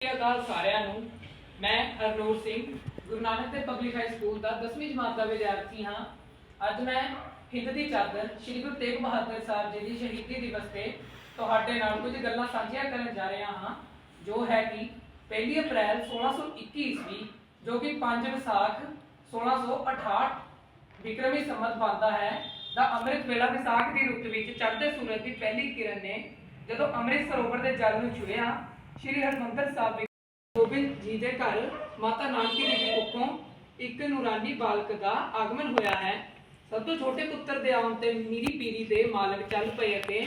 ਸਤਿ ਸ਼੍ਰੀ ਅਕਾਲ ਸਾਰਿਆਂ ਨੂੰ। ਮੈਂ Harnoor Singh, Guru Nanak Dev public high school ਦਾ 10ਵੀਂ ਜਮਾਤ ਦਾ ਵਿਦਿਆਰਥੀ ਹਾਂ। ਅੱਜ ਮੈਂ ਹਿੰਦ ਦੀ ਚਾਦਰ ਸ੍ਰੀ ਗੁਰੂ ਤੇਗ ਬਹਾਦਰ ਸਾਹਿਬ ਜੀ ਦੀ ਸ਼ਹੀਦੀ ਦਿਵਸ ਤੇ ਤੁਹਾਡੇ ਨਾਲ ਕੁਝ ਗੱਲਾਂ ਸਾਂਝੀਆਂ ਕਰਨ ਜਾ ਰਿਹਾ ਹਾਂ, ਜੋ ਹੈ ਕਿ 1 ਅਪ੍ਰੈਲ 1621 ਈਸਵੀ, ਜੋ ਕਿ 5 ਵਿਸਾਖ 1668 ਵਿਕਰਮੀ ਸੰਮਤ ਬਣਦਾ ਹੈ, ਦਾ ਅੰਮ੍ਰਿਤ ਵੇਲਾ ਵਿਸਾਖ ਦੀ ਰੁੱਤ ਵਿੱਚ ਚੜ੍ਹਦੇ ਸੂਰਜ ਦੀ ਪਹਿਲੀ ਕਿਰਨ ਨੇ ਜਦੋਂ ਅੰਮ੍ਰਿਤ ਸਰੋਵਰ ਦੇ ਜਲ ਨੂੰ ਛੂਹਿਆ ਸ੍ਰੀ ਹਰਿਮੰਦਰ ਸਾਹਿਬ ਗੋਬਿੰਦ ਜੀ ਦੇ ਘਰ ਮਾਤਾ ਨਾਨਕੀ ਜੀ ਕੁੱਖੋਂ ਇੱਕ ਨੂਰਾਨੀ ਬਾਲਕ ਦਾ ਆਗਮਨ ਹੋਇਆ ਹੈ। ਸਭ ਤੋਂ ਛੋਟੇ ਪੁੱਤਰ ਦੇ ਆਉਣ ਤੇ ਮੀਰੀ ਪੀਰੀ ਦੇ ਮਾਲਕ ਚੱਲ ਪਏ ਅਤੇ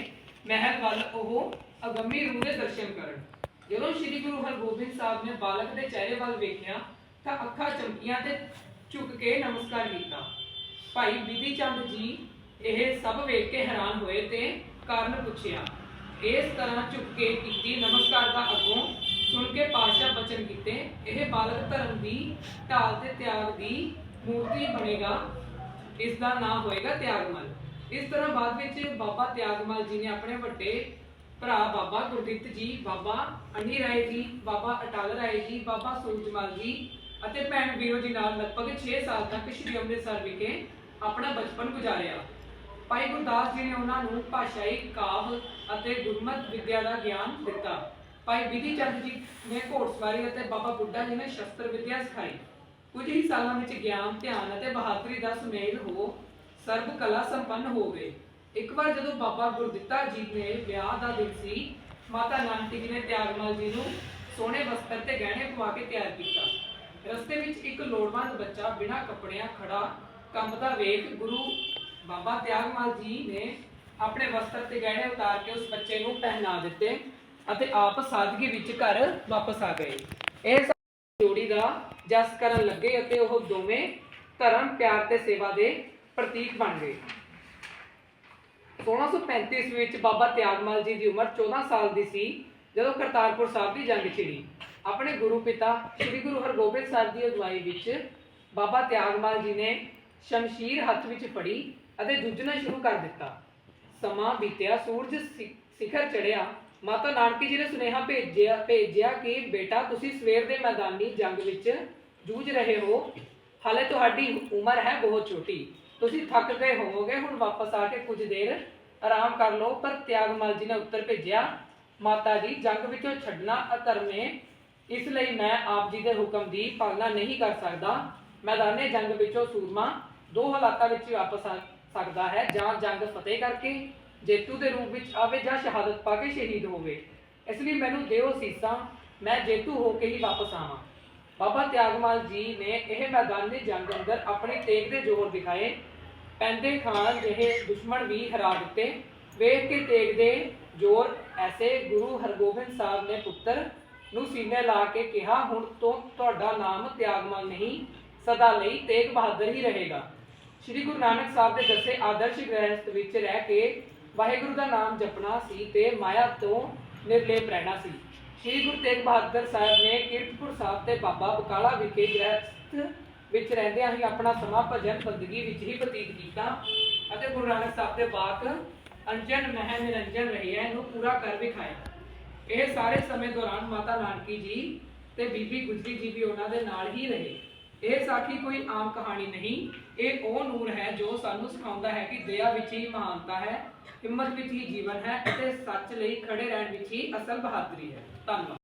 ਮਹਿਲ ਵੱਲ ਉਹ ਅਗੰਮੀ ਰੂਹ ਦੇ ਦਰਸ਼ਨ ਕਰਨ। ਜਦੋਂ ਸ੍ਰੀ ਗੁਰੂ ਹਰਗੋਬਿੰਦ ਸਾਹਿਬ ਨੇ ਬਾਲਕ ਦੇ ਚਿਹਰੇ ਵੱਲ ਵੇਖਿਆ ਤਾਂ ਅੱਖਾਂ ਚਮਕੀਆਂ ਤੇ ਝੁਕ ਕੇ ਨਮਸਕਾਰ ਕੀਤਾ। ਭਾਈ ਬਿਧੀ ਚੰਦ ਜੀ ਇਹ ਸਭ ਵੇਖ ਕੇ ਹੈਰਾਨ ਹੋਏ ਤੇ ਕਾਰਨ ਪੁੱਛਿਆ ਇਸ ਤਰ੍ਹਾਂ ਝੁਕ ਕੇ ਕੀਤੀ ਨਮਸਕਾਰ ਦਾ ਅੱਗੋਂ ਸੁਣ ਕੇ ਪਾਤਸ਼ਾਹ ਬਚਨ ਕੀਤੇ, ਇਹ ਬਾਲਕ ਧਰਮ ਦੀ ਢਾਲ ਤੇ ਤਿਆਗ ਦੀ ਮੂਰਤੀ ਬਣੇਗਾ ਇਸ ਦਾ ਨਾਮ ਹੋਏਗਾ ਤਿਆਗਮਲ। ਇਸ ਤਰ੍ਹਾਂ ਬਾਅਦ ਵਿੱਚ ਬਾਬਾ ਤਿਆਗਮਲ ਜੀ ਨੇ ਆਪਣੇ ਵੱਡੇ ਭਰਾ ਬਾਬਾ ਗੁਰਦਿੱਤ ਜੀ, ਬਾਬਾ ਅਨੀ ਰਾਏ ਜੀ, ਬਾਬਾ ਅਟਲ ਰਾਏ ਜੀ, ਬਾਬਾ ਸੂਰਜਮਲ ਜੀ ਅਤੇ ਭੈਣ ਵੀਰੋ ਜੀ ਨਾਲ ਲਗਭਗ 6 ਸਾਲ ਤੱਕ ਸ਼੍ਰੀ ਅੰਮ੍ਰਿਤਸਰ ਵਿਖੇ ਆਪਣਾ ਬਚਪਨ ਗੁਜ਼ਾਰਿਆ। ਭਾਈ ਗੁਰਦਾਸ ਜੀ ਨੇ ਉਹਨਾਂ ਨੂੰ ਭਾਸ਼ਾਈ ਕਾਵ ਅਤੇ ਗੁਰਮਤ ਵਿਦਿਆ ਦਾ ਗਿਆਨ ਦਿੱਤਾ। ਭਾਈ ਬਿਧੀ ਚੰਦ ਜੀ ਨੇ ਘੋੜਸਵਾਰੀ ਅਤੇ ਬਾਬਾ ਬੁੱਢਾ ਜੀ ਨੇ ਸ਼ਸਤਰ ਵਿਦਿਆ ਸਿਖਾਈ। ਕੁਝ ਹੀ ਸਾਲਾਂ ਵਿੱਚ ਗਿਆਨ, ਧਿਆਨ ਅਤੇ ਬਹਾਦਰੀ ਦਾ ਸੁਮੇਲ ਹੋ ਸਰਬ ਕਲਾ ਸੰਪੰਨ ਹੋ ਗਏ। ਇੱਕ ਵਾਰ ਜਦੋਂ ਬਾਬਾ ਗੁਰਦਿੱਤਾ ਜੀ ਨੇ ਵਿਆਹ ਦਾ ਦਿਨ ਸੀ, ਮਾਤਾ ਨਾਨਕੀ ਜੀ ਨੇ ਤਿਆਗਮਲ ਜੀ ਨੂੰ ਸੋਹਣੇ ਵਸਤਰ ਤੇ ਗਹਿਣੇ ਪਵਾ ਕੇ ਤਿਆਰ ਕੀਤਾ। ਰਸਤੇ ਵਿੱਚ ਇੱਕ ਲੋੜਵੰਦ ਬੱਚਾ ਬਿਨਾਂ ਕੱਪੜਿਆਂ ਖੜਾ ਕੰਮ ਦਾ ਵੇਖ ਗੁਰੂ ਬਾਬਾ ਤਿਆਗਮਾਲ ਜੀ ਨੇ ਆਪਣੇ ਵਸਤਰ ਤੇ ਗਹਿਣੇ ਉਤਾਰ ਕੇ ਉਸ ਬੱਚੇ ਨੂੰ ਪਹਿਨਾ ਦਿੱਤੇ ਅਤੇ ਆਪ ਸਾਦਗੀ ਵਿੱਚ ਘਰ ਵਾਪਸ ਆ ਗਏ। ਇਹ ਜੋੜੀ ਦਾ ਜਸ ਕਰਨ ਲੱਗੇ ਅਤੇ ਉਹ ਦੋਵੇਂ ਧਰਮ, ਪਿਆਰ ਤੇ ਸੇਵਾ ਦੇ ਪ੍ਰਤੀਕ ਬਣ ਗਏ। 1635 ਈਸਵੀ ਵਿੱਚ ਬਾਬਾ ਤਿਆਗਮਾਲ ਜੀ ਦੀ ਉਮਰ 14 ਸਾਲ ਦੀ ਸੀ, ਜਦੋਂ ਕਰਤਾਰਪੁਰ ਸਾਹਿਬ ਦੀ ਜੰਗ ਛਿੜੀ। ਆਪਣੇ ਗੁਰੂ ਪਿਤਾ ਸ੍ਰੀ ਗੁਰੂ ਹਰਗੋਬਿੰਦ ਸਾਹਿਬ ਦੀ ਅਗਵਾਈ ਵਿੱਚ ਬਾਬਾ ਤਿਆਗਮਾਲ ਜੀ ਨੇ ਸ਼ਮਸ਼ੀਰ ਹੱਥ ਵਿੱਚ ਫੜੀ ਅਤੇ ਜੂਝਣਾ ਸ਼ੁਰੂ ਕਰ ਦਿੱਤਾ। ਸਮਾਂ ਬੀਤਿਆ, ਸੂਰਜ ਸਿਖਰ ਚੜਿਆ ਮਾਤਾ ਨਾਨਕੀ ਜੀ ਨੇ ਸੁਨੇਹਾ ਭੇਜਿਆ ਭੇਜਿਆ ਕਿ, ਬੇਟਾ, ਤੁਸੀਂ ਸਵੇਰ ਦੇ ਮੈਦਾਨੀ ਜੰਗ ਵਿੱਚ ਜੂਝ ਰਹੇ ਹੋ। ਹਾਲੇ ਤੁਹਾਡੀ ਉਮਰ ਹੈ ਬਹੁਤ ਛੋਟੀ। ਤੁਸੀਂ ਥੱਕ ਗਏ ਹੋਵੋਗੇ। ਹੁਣ ਵਾਪਸ ਆ ਕੇ ਕੁਝ ਦੇਰ ਆਰਾਮ ਕਰ ਲਓ। ਪਰ ਤਿਆਗਮਲ ਜੀ ਨੇ ਉੱਤਰ ਭੇਜਿਆ, ਮਾਤਾ ਜੀ, ਜੰਗ ਵਿੱਚੋਂ ਛੱਡਣਾ ਅਧਰਮ। ਹੈ ਇਸ ਲਈ ਮੈਂ ਆਪ ਜੀ ਦੇ ਹੁਕਮ ਦੀ ਪਾਲਣਾ ਨਹੀਂ ਕਰ ਸਕਦਾ। ਮੈਦਾਨੇ ਜੰਗ ਵਿੱਚੋਂ ਸੂਰਮਾ ਦੋ ਹਾਲਾਤਾਂ ਵਿੱਚ ਹੀ ਵਾਪਸ ਆ ਸਕਦਾ ਹੈ, ਜਾਂ ਜੰਗ ਫਤਿਹ ਕਰਕੇ ਜੇਤੂ ਦੇ ਰੂਪ ਵਿੱਚ ਆਵੇ ਜਾਂ ਸ਼ਹਾਦਤ ਪਾ ਕੇ ਸ਼ਹੀਦ ਹੋਵੇ। ਇਸ ਲਈ ਮੈਨੂੰ ਦਿਓ ਸੀਸਾਂ, ਮੈਂ ਜੇਤੂ ਹੋ ਕੇ ਹੀ ਵਾਪਸ ਆਵਾਂ। ਬਾਬਾ ਤਿਆਗਮਾਲ ਜੀ ਨੇ ਇਹ ਮੈਦਾਨੀ ਜੰਗ ਅੰਦਰ ਆਪਣੇ ਤੇਗ ਦੇ ਜ਼ੋਰ ਦਿਖਾਏ। ਪੈਂਦੇ ਖਾਨ ਜਿਹੇ ਦੁਸ਼ਮਣ ਵੀ ਹਰਾ ਦਿੱਤੇ। ਵੇਖ ਕੇ ਤੇਗ ਦੇ ਜ਼ੋਰ, ਐਸੇ ਗੁਰੂ ਹਰਗੋਬਿੰਦ ਸਾਹਿਬ ਨੇ ਪੁੱਤਰ ਨੂੰ ਸੀਨੇ ਲਾ ਕੇ ਕਿਹਾ, ਹੁਣ ਤੋਂ, ਤੁਹਾਡਾ ਨਾਮ ਤਿਆਗਮਾਲ ਨਹੀਂ, ਸਦਾ ਲਈ ਤੇਗ ਬਹਾਦਰ ਹੀ ਰਹੇਗਾ। ਸ਼੍ਰੀ ਗੁਰੂ ਨਾਨਕ ਸਾਹਿਬ ਦੇ ਦੱਸੇ ਆਦਰਸ਼ ਗ੍ਰਸਥ ਵਿੱਚ ਰਹਿ ਕੇ ਵਾਹਿਗੁਰੂ ਦਾ ਨਾਮ ਜਪਣਾ ਸੀ ਤੇ ਮਾਇਆ ਤੋਂ ਨਿਰਲੇਪ ਰਹਿਣਾ ਸੀ। ਸ਼੍ਰੀ ਗੁਰੂ ਤੇਗ ਬਹਾਦਰ ਸਾਹਿਬ ਨੇ ਕੀਰਤਪੁਰ ਸਾਹਿਬ ਤੇ ਬਾਬਾ ਬਕਾਲਾ ਵਿਖੇ ਗ੍ਰਸਥ ਵਿੱਚ ਰਹਿੰਦਿਆਂ ਹੀ ਆਪਣਾ ਸਮਾਂ ਭਜਨ ਬੰਦਗੀ ਵਿੱਚ ਹੀ ਬਤੀਤ ਕੀਤਾ ਅਤੇ ਗੁਰੂ ਨਾਨਕ ਸਾਹਿਬ ਦੇ ਬਾਤ ਅੰਜਨ ਮਹਿ ਨਿਰੰਜਨ ਰਹੀਐ ਨੂੰ ਪੂਰਾ ਕਰ ਵਿਖਾਇਆ। ਇਹ ਸਾਰੇ ਸਮੇਂ ਦੌਰਾਨ ਮਾਤਾ ਨਾਨਕੀ ਜੀ ਤੇ ਬੀਬੀ ਗੁਜਰੀ ਜੀ ਵੀ ਉਹਨਾਂ ਦੇ ਨਾਲ ਹੀ ਰਹੇ। ਇਹ ਸਾਖੀ ਕੋਈ ਆਮ ਕਹਾਣੀ ਨਹੀਂ। ਇਹ ਉਹ ਨੂਰ ਹੈ ਜੋ ਸਾਨੂੰ ਸਿਖਾਉਂਦਾ ਹੈ ਕਿ ਦਇਆ ਵਿੱਚ ਹੀ ਮਹਾਨਤਾ ਹੈ, ਹਿੰਮਤ ਵਿੱਚ ਹੀ ਜੀਵਨ ਹੈ ਅਤੇ ਸੱਚ ਲਈ ਖੜੇ ਰਹਿਣ ਵਿੱਚ ਹੀ ਅਸਲ ਬਹਾਦਰੀ ਹੈ। ਧੰਨਵਾਦ।